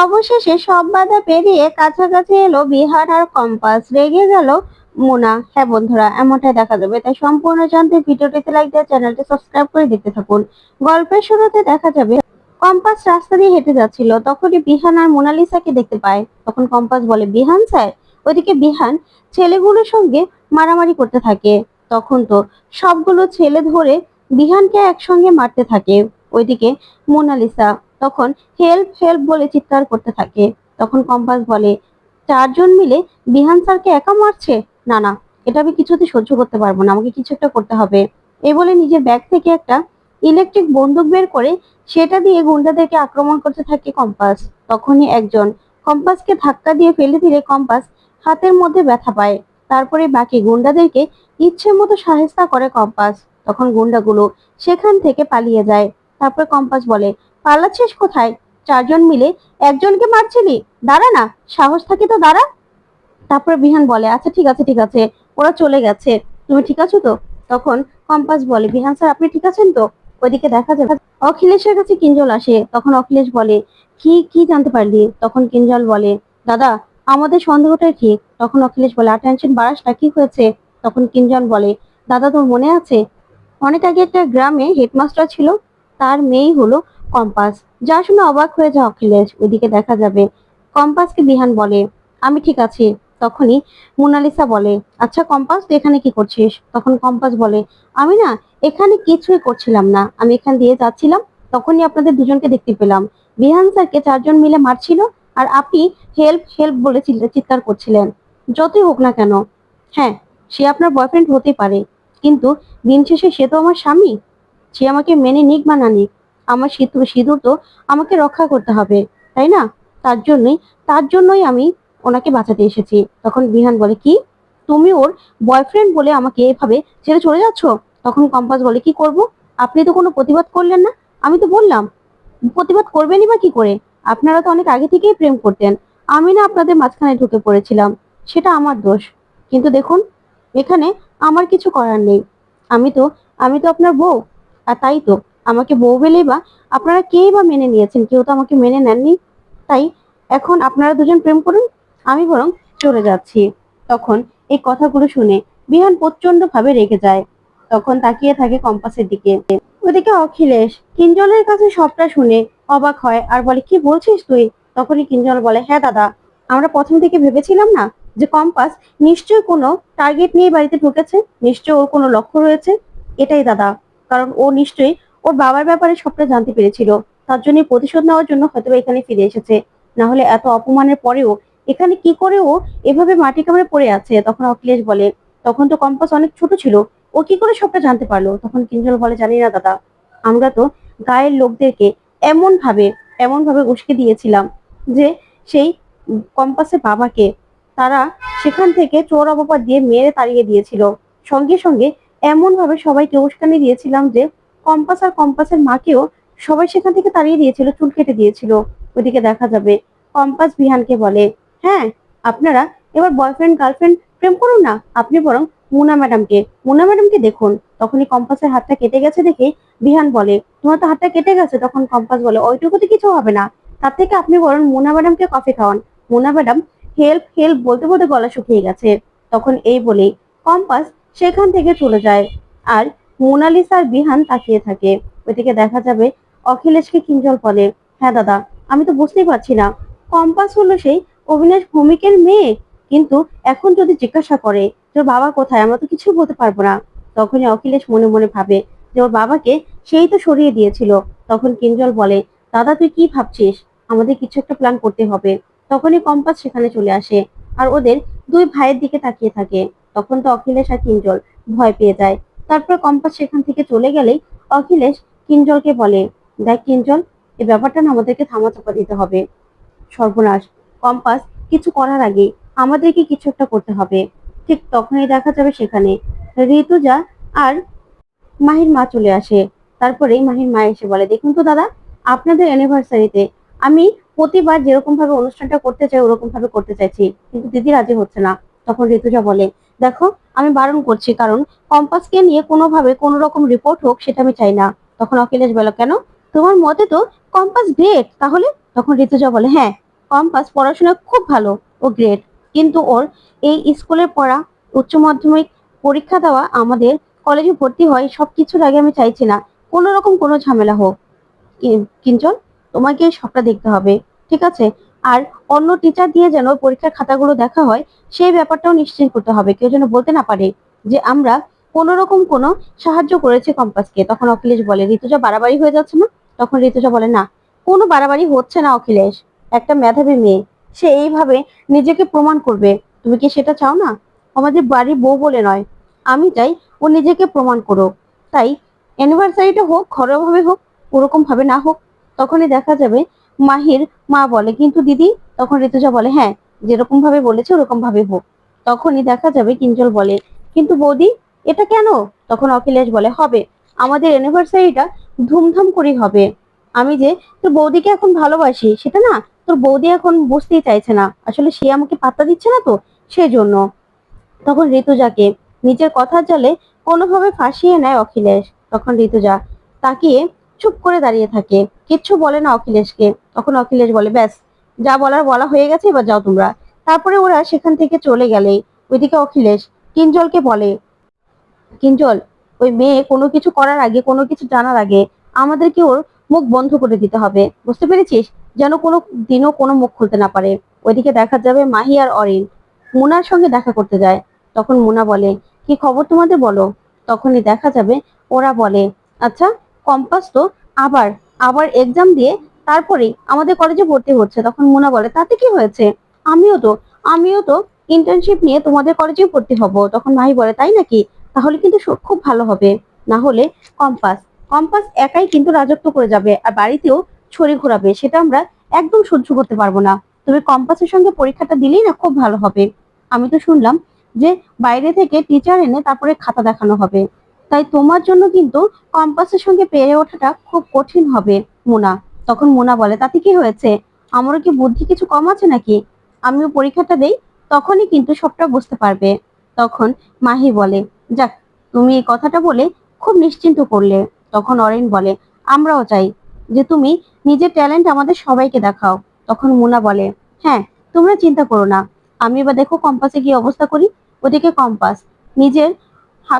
অবশেষে সব বাধা পেরিয়ে কাছাকাছি এলো বিহার আর কম্পাস। রেগে গেল মোনা। হ্যাঁ বন্ধুরা, এমনটাই দেখা যাবে। তাই সম্পূর্ণ জানতে ভিডিওটিতে লাইক দিয়ে চ্যানেলটি সাবস্ক্রাইব করে দেখতে থাকুন। গল্পের শুরুতে দেখা যাবে, কম্পাস রাস্তা দিয়ে হেঁটে যাচ্ছিল। তখনই বিহান আর মোনালিসাকে দেখতে পায়। তখন কম্পাস বলে, বিহান স্যার? ওইদিকে বিহান ছেলেগুলোর সঙ্গে মারামারি করতে থাকে। তখন তো সবগুলো ছেলে ধরে বিহানকে একসঙ্গে মারতে থাকে। ওইদিকে মোনালিসা তখন হেল্প হেল্প বলে চিৎকার করতে থাকে। তখন কম্পাস বলে, চারজন মিলে বিহান স্যারকে একা মারছে? না না, এটা আমি কিছুতে সহ্য করতে পারব না, আমাকে কিছু একটা করতে হবে। এই বলে নিজের ব্যাগ থেকে একটা ইলেকট্রিক বন্দুক বের করে সেটা দিয়ে গুন্ডাদেরকে আক্রমণ করতে থাকে কম্পাস। তখনই একজন কম্পাসকে ধাক্কা দিয়ে ফেলে দিলে কম্পাস হাতের মধ্যে ব্যথা পায়। তারপরে বাকি গুন্ডাদেরকে ইচ্ছে মতো সাহেস্তা করে কম্পাস। তখন গুন্ডাগুলো সেখান থেকে পালিয়ে যায়। তারপর কম্পাস বলে পালাচ্ছিস কোথায়? চারজন মিলে একজনকে মারছিলি? দাঁড়া না, সাহস থাকে তো দাঁড়া। তারপর বিহান বলে আচ্ছা ঠিক আছে ঠিক আছে, ওরা চলে গেছে। তুমি ঠিক আছো তো? তখন কম্পাস বলে, বিহান স্যার, আপনি ঠিক আছেন তো? ওইদিকে দেখা যাবে অখিলেশের কাছে কিঞ্জল আসে। তখন অখিলেশ বলে, কি কি জানতে পারলি? তখন কিঞ্জল বলে, দাদা, আমাদের সন্দেহটাই ঠিক তখন অখিলেশ বলে আর টেনশন বাড়াস না কি হয়েছে? তখন কিঞ্জল বলে, দাদা, তোর মনে আছে? অনেক আগে একটা গ্রামে হেডমাস্টার ছিল তার মেয়েই হলো কম্পাস। যা শুনে অবাক হয়ে যায় অখিলেশ। ওইদিকে দেখা যাবে, কম্পাসকে বিহান বলে, আমি ঠিক আছি। তখনই মোনালিসা বলে আচ্ছা কম্পাস, তুই এখানে কি করছিস? তখন কম্পাস বলে, আমি না, এখানে কিছুই করছিলাম না। আমি এখান দিয়ে যাচ্ছিলাম, তখনই আপনাদের দুজনকে দেখতে পেলাম। বিহান স্যারকে চারজন মিলে মারছিল আর আপনি হেল্প হেল্প বলে চিৎকার করছিলেন। যতই হোক না কেন হ্যাঁ সে আপনার বয়ফ্রেন্ড হতে পারে। কিন্তু দিন শেষে সে তো আমার স্বামী। সে আমাকে মেনে নিক বা না নিক, আমার সিঁদুর সিঁদুর তো আমাকে রক্ষা করতে হবে, তাই না? তার জন্যই তার জন্যই আমি ওনাকে বাঁচাতে এসেছি। তখন বিহান বলে, কি? তুমি ওর বয়ফ্রেন্ড বলে আমাকে এভাবে ছেড়ে চলে যাচ্ছ? তখন কম্পাস বলে, কি করব? আপনি তো কোনো প্রতিবাদ করলেন না। আমি তো বললাম, প্রতিবাদ করবেনই বা কি করে? আপনারা তো অনেক আগে থেকেই প্রেম করতেন। আমি না আপনাদের মাঝখানে ঢুকে পড়েছিলাম। সেটা আমার দোষ। কিন্তু দেখুন, এখানে আমার কিছু করার নেই। আমি তো আমি তো আপনার বউ। আর তাই তো, আমাকে বউ বলেই বা আপনারা কেই বা মেনে নিয়েছেন? কেউ তো আমাকে মেনে নেননি। তাই এখন আপনারা দুজন প্রেম করুন, আমি বরং চলে যাচ্ছি। তখন এই কথাগুলো শুনে বিহান প্রচণ্ড ভাবে রেগে যায়। তখন তাকিয়ে থাকে কম্পাসের দিকে। ওদিকে অখিলেশ কিঞ্জলের কাছে সবটা শুনে অবাক হয় আর বলে, কি বলছিস তুই? তখনই কিঞ্জল বলে হ্যাঁ দাদা, আমরা প্রথম থেকে ভেবেছিলাম না যে কম্পাস নিশ্চয়ই কোনো টার্গেট নিয়ে বাড়িতে ঢুকেছে। নিশ্চয়ই ওর কোনো লক্ষ্য রয়েছে? এটাই দাদা। কারণ ও নিশ্চয়ই ওর বাবার ব্যাপারে সবটা জানতে পেরেছিল। তার জন্য প্রতিশোধ নেওয়ার জন্য হয়তো এখানে ফিরে এসেছে। না হলে এত অপমানের পরেও এখানে কি করে ও এভাবে মাটি কামড়ে পড়ে আছে? তখন অখিলেশ বলে, তখন তো কম্পাস অনেক ছোট ছিল। ও কি করে সবটা জানতে পারল? তখন কিঞ্জল বলে, জানি না দাদা। আমরা তো গায়ের লোকদেরকে এমন ভাবে এমন ভাবে উস্কে দিয়েছিলাম যে সেই কম্পাসের বাবাকে তারা সেখান থেকে চোর অপবাদ দিয়ে মেরে তাড়িয়ে দিয়েছিল। সঙ্গে সঙ্গে এমন ভাবে সবাইকে উস্কানি দিয়েছিলাম যে কম্পাস আর কম্পাসের মাকেও সবাই সেখান থেকে তাড়িয়ে দিয়েছিল, চুল কেটে দিয়েছিল। ওইদিকে দেখা যাবে, কম্পাস বিহানকে বলে হ্যাঁ আপনারা এবার বয়ফ্রেন্ড গার্লফ্রেন্ড প্রেম করুন না, আপনি বরং মুনা ম্যাডামকে মুনা ম্যাডামকে দেখুন। তখনই কম্পাসের হাতটা কেটে গেছে দেখে বিহান বলে, তোমার তো হাতটা কেটে গেছে? তখন কম্পাস বলে, ওইটুকুতে কিছু হবে না, তার থেকে আপনি বরং মুনা ম্যাডামকে কফি খাওয়ান। মুনা ম্যাডাম, হেল্প হেল্প, বলতে বলতে গলা শুকিয়ে গেছে। তখন এই বলেই কম্পাস সেখান থেকে চলে যায়। আর মোনালিসা আর বিহান তাকিয়ে থাকে। ওইদিকে দেখা যাবে অখিলেশকে কিঞ্জল বলে হ্যাঁ দাদা, আমি তো বুঝতেই পারছি না। কম্পাস হলো সেই অবিনাশ ভৌমিকের মেয়ে। কিন্তু এখন যদি জিজ্ঞাসা করে ওর বাবা কোথায়, আমরা তো কিছু বলতে পারব না। তখনই অখিলেশ মনে মনে ভাবে যে ওর বাবাকে সেই তো সরিয়ে দিয়েছিল। তখন কিঞ্জল বলে, দাদা, তুই কি ভাবছিস? আমাদের কিছু একটা প্ল্যান করতে হবে। তখনই কম্পাস সেখানে চলে আসে। আর ওদের দুই ভাইয়ের দিকে তাকিয়ে থাকে। তখন তো অখিলেশ আর কিঞ্জল ভয় পেয়ে যায়। তারপর কম্পাস সেখান থেকে চলে গেলেই অখিলেশ কিঞ্জলকে বলে, দেখ কিঞ্জল এই ব্যাপারটা না আমাদেরকে থামাচাপা দিতে হবে। সর্বনাশ, কম্পাস, কিছু করার আগে আমাদেরকে কিছু একটা করতে হবে। ঠিক তখনই দেখা যাবে সেখানে ঋতুজা আর মাহির মা চলে আসে। তারপরে মাহির মা এসে বলে, দেখুন তো দাদা, আপনাদের অ্যানিভার্সারিতে আমি প্রতিবার যেরকম ভাবে অনুষ্ঠানটা করতে চাই ওরকম ভাবে করতে চাইছি। কিন্তু দিদি রাজি হচ্ছে না। তখন ঋতুজা বলে দেখো, আমি বারণ করছি, কারণ কম্পাসকে নিয়ে কোনোভাবে কোনো রকম রিপোর্ট হোক, সেটা আমি চাই না। তখন অখিলেশ বলে কেন? তোমার মতে তো কম্পাস গ্রেট তাহলে? তখন ঋতুজা বলে হ্যাঁ কম্পাস পড়াশোনায় খুব ভালো, ও গ্রেট কিন্তু ওর এই স্কুলের পড়া, উচ্চ মাধ্যমিক পরীক্ষা দেওয়া, আমাদের কলেজে ভর্তি হয় সব কিছুর আগে আমি চাইছি না কোনো রকম কোনো ঝামেলা হোক। কিঞ্চন, তোমাকে সবটা দেখতে হবে, ঠিক আছে? আর অন্য টিচার দিয়ে যেন পরীক্ষার খাতাগুলো দেখা হয়, সেই ব্যাপারটাও নিশ্চিত করতে হবে। কেউ যেন বলতে না পারে যে আমরা কোনো রকম কোনো সাহায্য করেছি কম্পাসকে। তখন অখিলেশ বলে, ঋতুজা, বাড়াবাড়ি হয়ে যাচ্ছে না? তখন ঋতুজা বলে, না, কোনো বাড়াবাড়ি হচ্ছে না অখিলেশ। একটা মেধাবী মেয়ে, সে এইভাবে নিজেকে প্রমাণ করবে। তুমি কি সেটা চাও না? আমাদের বাড়ির বউ বলে নয়। আমি চাই ও নিজেকে প্রমাণ করুক। তাই অ্যানিভার্সারিটা হোক, ঘরোয়াভাবে হোক ওরকম ভাবে না হোক, তখনই দেখা যাবে মাহির মা বলে, কিন্তু দিদি, তখন ঋতুজা বলে হ্যাঁ যেরকম ভাবে বলেছে, ওরকম ভাবে হোক। তখনই দেখা যাবে কিঞ্জল বলে, কিন্তু বৌদি, এটা কেন? তখন অখিলেশ বলে, হবে, আমাদের অ্যানিভার্সারিটা ধুমধাম করেই হবে। আমি যে তোর বৌদিকে এখন ভালোবাসি, সেটা না, তোর বৌদি এখন বুঝতেই চাইছে না। আসলে সে আমাকে পাত্তা দিচ্ছে না তো, সেজন্য। তখন ঋতুজাকে নিজের কথার জালে কোনোভাবে ফাঁসিয়ে নেয় অখিলেশ। তখন ঋতুজা তাকিয়ে চুপ করে দাঁড়িয়ে থাকে। কিচ্ছু বলে না অখিলেশকে। তখন অখিলেশ বলে, ব্যাস, যা বলার বলা হয়ে গেছে, এবার যাও তোমরা। তারপরে ওরা সেখান থেকে চলে গেলে। ওইদিকে অখিলেশ কিঞ্জলকে বলে, কিঞ্জল, ওই মেয়ে কোনো কিছু করার আগে, কোনো কিছু জানার আগে আমাদেরকে ওর মুখ বন্ধ করে দিতে হবে। বুঝতে পেরেছিস? যেন কোনো দিনও কোনো মুখ খুলতে না পারে। ওইদিকে দেখা যাবে মাহি আর অরিন। মুনার সঙ্গে দেখা করতে যায়। তখন মুনা বলে, কি খবর তোমাদের বলো? তখনই দেখা যাবে ওরা বলে আচ্ছা কম্পাস তো আবার আবার এক্সাম দিয়ে তারপরেই আমাদের কলেজে ভর্তি হচ্ছে। তখন মোনা বলে, তাতে কি হয়েছে? আমিও তো আমিও তো ইন্টার্নশিপ নিয়ে তোমাদের কলেজে ভর্তি হব। তখন মাহি বলে, তাই নাকি? তাহলে কিন্তু খুব ভালো হবে। না হলে কম্পাস কম্পাস একাই কিন্তু রাজত্ব করে যাবে আর বাড়িতেও ছড়ি ঘোরাবে। সেটা আমরা একদম সহ্য করতে পারব না। তুমি কম্পাসের সঙ্গে পরীক্ষাটা দিলেই না খুব ভালো হবে। আমি তো শুনলাম যে বাইরে থেকে টিচার এনে তারপরে খাতা দেখানো হবে। তাই তোমার জন্য কিন্তু কম্পাসের সঙ্গে পেরে ওঠাটা খুব কঠিন হবে, মোনা। তখন মোনা বলে, তাতে কি হয়েছে? আমারও কি বুদ্ধি কিছু কম আছে নাকি? আমিও পরীক্ষাটা দেই, তখনই কিন্তু সবটা বুঝতে পারবে। তখন মাহি বলে, যাক, তুমি এই কথাটা বলে খুব নিশ্চিন্ত করলে। তখন অরেন বলে, আমরাও চাই যে তুমি নিজের ট্যালেন্ট আমাদের সবাইকে দেখাও। তখন মুনা বলে হ্যাঁ তোমরা চিন্তা করো না। আমি এবার দেখো কম্পাসে কি অবস্থা করি। ওদিকে কম্পাস, নিজের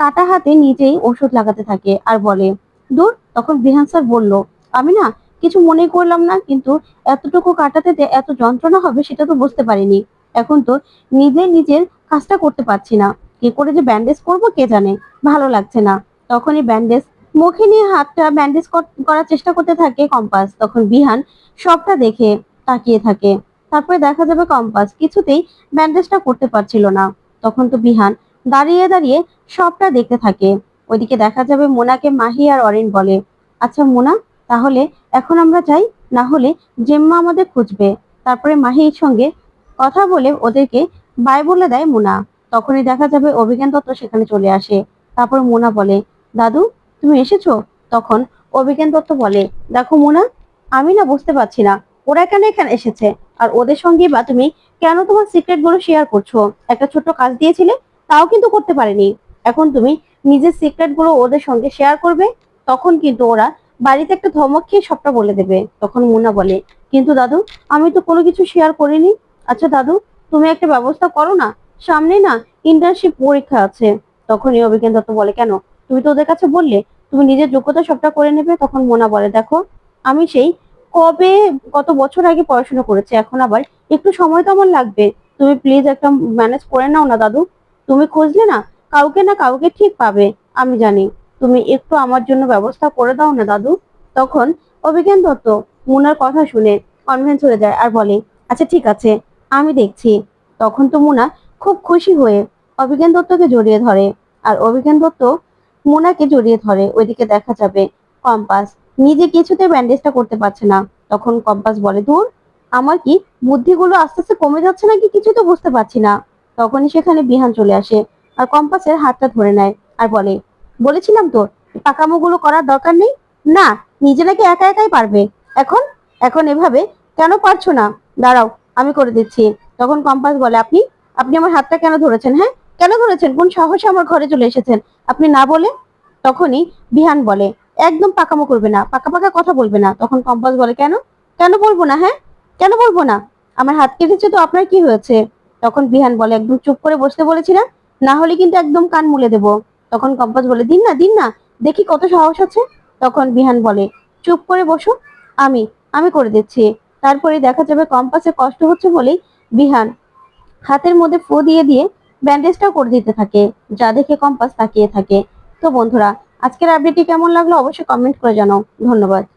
কাটা হাতে নিজেই ওষুধ লাগাতে থাকে আর বলে, দূর, তখন বিহান স্যার বলল, আমি না কিছু মনে করলাম না, কিন্তু এতটুকু কাটাতে যে এত যন্ত্রণা হবে সেটা তো বুঝতে পারিনি। এখন তো নিজে নিজের কাজটা করতে পারছি না। কি করে যে ব্যান্ডেজ করব কে জানে? ভালো লাগছে না। তখনই ব্যান্ডেজ মুখে নিয়ে হাতটা ব্যান্ডেজ করার চেষ্টা করতে থাকে কম্পাস। তখন বিহান সবটা দেখে তাকিয়ে থাকে। তারপরে দেখা যাবে কম্পাস কিছুতেই ব্যান্ডেজটা করতে পারছিল না। তখন তো বিহান দাঁড়িয়ে দাঁড়িয়ে সবটা দেখতে থাকে। ওইদিকে দেখা যাবে মোনাকে মাহি আর অরিন বলে। আচ্ছা মোনা, তাহলে এখন আমরা যাই, না হলে জেম্মা আমাদের খুঁজবে। তারপরে মাহির সঙ্গে কথা বলে ওদেরকে বাই বলে দেয় মোনা। তখনই দেখা যাবে অভিজ্ঞান দত্ত সেখানে চলে আসে। তারপর মোনা বলে, দাদু, তুমি এসেছ? তখন অভিজ্ঞান দত্ত বলে, দেখো মোনা, আমি না বুঝতে পারছি না, ওরা কেন এখানে এসেছে? আর ওদের সঙ্গে বা তুমি কেন তোমার সিক্রেটগুলো শেয়ার করছ? একটা ছোট্ট কাজ দিয়েছিলে তাও কিন্তু করতে পারেনি। এখন তুমি নিজের সিক্রেটগুলো ওদের সঙ্গে শেয়ার করবে, তখন কিন্তু ওরা বাড়িতে একটা ধমক খেয়ে সবটা বলে দেবে। তখন মুন্না বলে, কিন্তু দাদু, আমি তো কোনো কিছু শেয়ার করিনি। আচ্ছা দাদু, তুমি একটা ব্যবস্থা করো না, সামনে না ইন্টার্নশিপ পরীক্ষা আছে। তখনই অভিজ্ঞান দত্ত বলে, কেন? তুমি তো ওদের কাছে বললে, তুমি নিজের যোগ্যতা সবটা করে নেবে। তখন মোনা বলে, দেখো, আমি সেই কবে কত বছর আগে পড়াশোনা করেছি, এখন আবার একটু সময় তো আমার লাগবে। তুমি প্লিজ একটা ম্যানেজ করে নাও না দাদু তুমি খুঁজলে না কাউকে না কাউকে ঠিক পাবে, আমি জানি। তুমি একটু আমার জন্য ব্যবস্থা করে দাও না, দাদু। তখন অভিজ্ঞান দত্ত মুনার কথা শুনে কনভেন্স হয়ে যায় আর বলে আচ্ছা ঠিক আছে, আমি দেখছি। তখন তো মুনা খুব খুশি হয়ে অভিজ্ঞান দত্তকে জড়িয়ে ধরে আর অভিজ্ঞান দত্ত মুনাকে জড়িয়ে ধরে। ওইদিকে দেখা যাবে কম্পাস নিজে কিছুতে ব্যান্ডেজটা করতে পারছে না। তখন কম্পাস বলে দূর আমার কি বুদ্ধিগুলো আস্তে আস্তে কমে যাচ্ছে নাকি? কিছু তো বুঝতে পারছি না। তখনই সেখানে বিহান চলে আসে আর কম্পাসের হাতটা ধরে নেয় আর বলে, বলেছিলাম তো, পাকামোগুলো করার দরকার নেই? না, নিজে নাকি একা একাই পারবে। এখন এখন এভাবে কেন পারছ না? দাঁড়াও, আমি করে দিচ্ছি। তখন কম্পাস বলে, আপনি আপনি আমার হাতটা কেন ধরেছেন হ্যাঁ? কেন ধরেছেন? কোন সাহসে আমার ঘরে চলে এসেছেন? আপনি না বলে? তখনই বিহান বলে, একদম পাকামো করবে না, পাকা পাকা কথা বলবে না। তখন কম্পাস বলে, কেন? কেন বলব না হ্যাঁ? কেন বলব না? আমার হাত কেটেছে তো, আপনার কি হয়েছে? তখন বিহান বলে, একদম চুপ করে বসতে বলেছি না? না হলে কিন্তু একদম কান মুলে দেবো। তখন কম্পাস বলে, দিন না দিন না, দেখি কত সাহস আছে? তখন বিহান বলে, চুপ করে বসো, আমি আমি করে দিচ্ছি। তারপরে দেখা যাবে কম্পাসে কষ্ট হচ্ছে বলেই বিহান হাতের মধ্যে ফু দিয়ে দিয়ে ব্যান্ডেজটাও করে দিতে থাকে, যা দেখে কম্পাস তাকিয়ে থাকে। তো বন্ধুরা, আজকের আপডেটটি কেমন লাগল অবশ্যই কমেন্ট করে জানাও। ধন্যবাদ।